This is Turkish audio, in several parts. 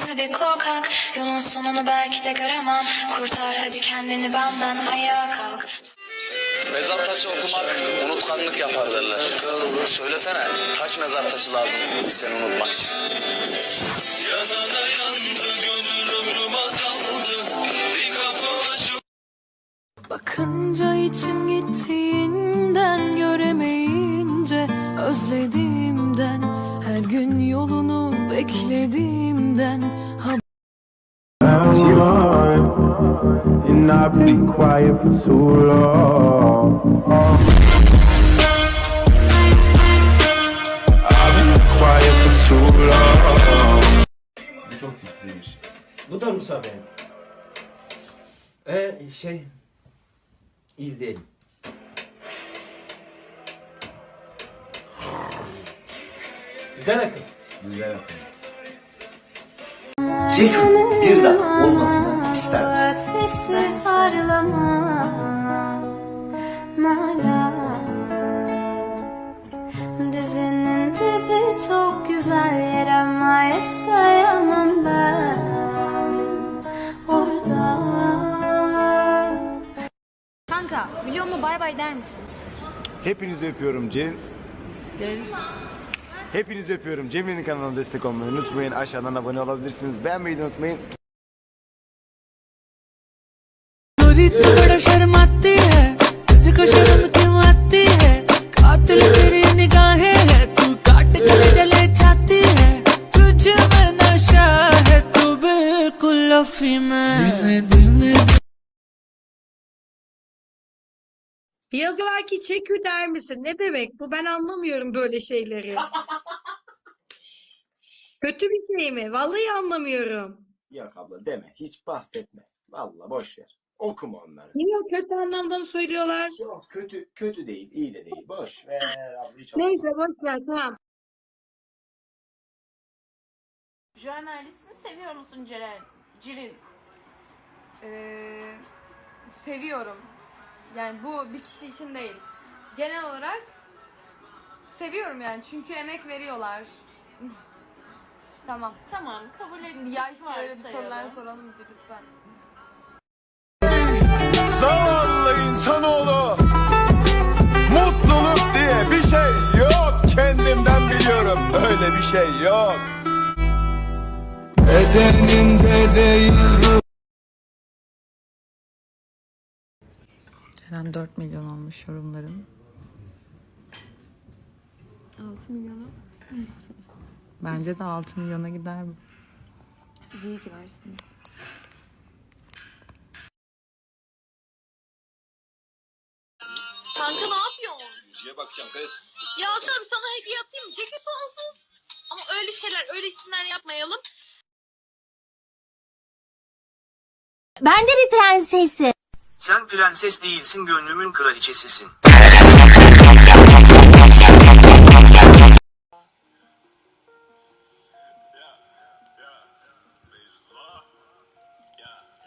gizli bir korkak. Yolun sonunu belki de göremem. Kurtar hadi kendini benden ayağa kalk. Mezar taşı okumak unutkanlık yapar derler. Söylesene kaç mezar taşı lazım seni unutmak için? Bakınca içim gittiğinden göremeyince gün beklediğimden time and I've been quiet for too long. I've been quiet for too long. Çok güçlüymüş. Bu da Musa benim. Ee, şey... izleyelim. Güzel akım. Güzel akım. Ceku bir daha olmasını ister misin? Dizinin dibi çok güzel yer ama yaşayamam ben Orada Kanka biliyor musun bay bay der misin? Hepinizi öpüyorum Cem. Hepinizi öpüyorum. Cemre'nin kanalına destek olmayı unutmayın. Aşağıdan abone olabilirsiniz. Beğenmeyi de unutmayın. रीत बड़ा शर्माती है Diyorlar ki çekü der misin? Ne demek bu? Ben anlamıyorum böyle şeyleri. Kötü bir şey mi? Vallahi anlamıyorum. Yok abla deme. Hiç bahsetme. Vallahi boş ver. Okuma onları. Niye o kötü anlamda mı söylüyorlar? Yok kötü kötü değil, iyi de değil. Boş ver abla hiç Neyse boş ver tamam. Jurnalistini seviyor musun Ceren? Cirin. Ee, seviyorum. Yani bu bir kişi için değil. Genel olarak seviyorum yani çünkü emek veriyorlar. tamam. Tamam kabul ettim. Şimdi ya size öyle bir sorular soralım de lütfen. Zavallı insanoğlu. Mutluluk diye bir şey yok. Kendimden biliyorum. Öyle bir şey yok. Bedeninde değil Ceren 4 milyon olmuş yorumların. 6 milyonu. Bence de 6 milyona gider bu. Siz iyi ki varsınız. Kanka ne yapıyorsun? Yüzüğe bakacağım kız. Ya akşam sana hediye atayım mı? Çekil sonsuz. Ama öyle şeyler, öyle isimler yapmayalım. Ben de bir prensesim. Sen prenses değilsin, gönlümün kraliçesisin.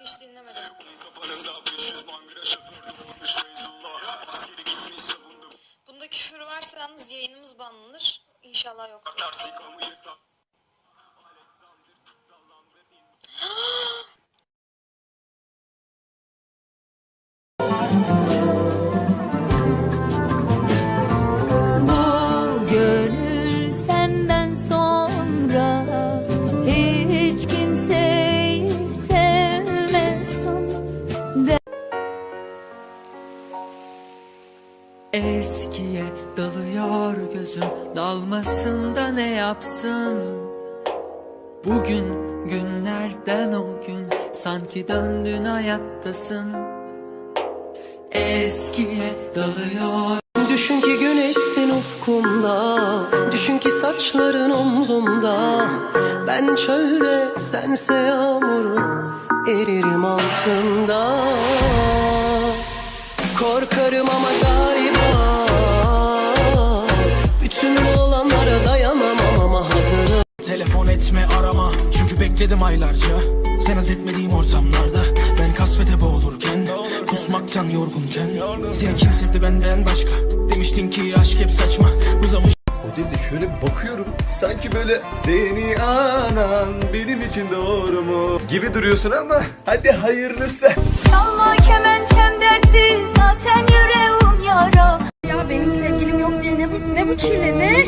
Hiç dinlemedim. Bunda küfür varsa yalnız yayınımız banlanır. İnşallah yok. Eskiye dalıyor gözüm. Dalmasın da ne yapsın? Bugün günlerden o gün sanki döndün hayattasın. Eskiye dalıyor. Düşün ki güneşsin ufkumda. Düşün ki saçların omzumda. Ben çölde sense yağmurum Eririm altında. Korkarım ama galiba Telefon etme arama. Çünkü bekledim aylarca. Sen haz etmediğim ortamlarda. Ben kasvete boğulurken Kusmaktan yorgunken. Seni kim sevdi benden başka? Demiştin ki aşk hep saçma. Uzamış O değil de şöyle bir bakıyorum. Sanki böyle seni anan benim için doğru mu gibi duruyorsun ama hadi hayırlısı. Çalma kemençem dertli zaten yüreğim yara. Ya benim sevgilim yok diye ne bu, ne bu çile ne?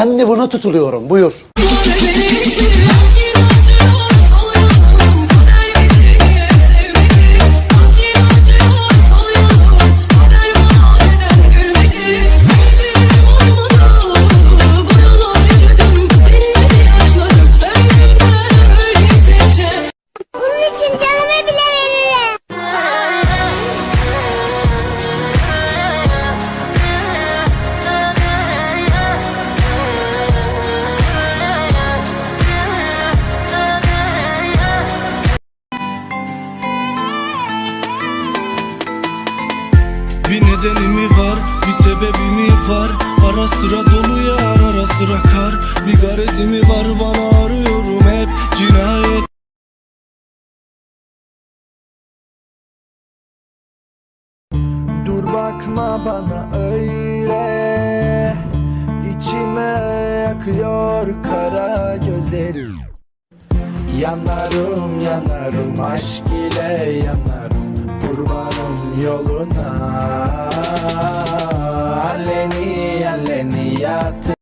Ben de buna tutuluyorum buyur. Bir nedeni mi var, bir sebebi mi var? Ara sıra dolu yağar, ara sıra kar. Bir garezi mi var bana arıyorum hep cinayet. Dur bakma bana öyle. İçime yakıyor kara gözlerim. Yanarım yanarım aşk ile yanarım Kurbanım yoluna. Alleni alleni yat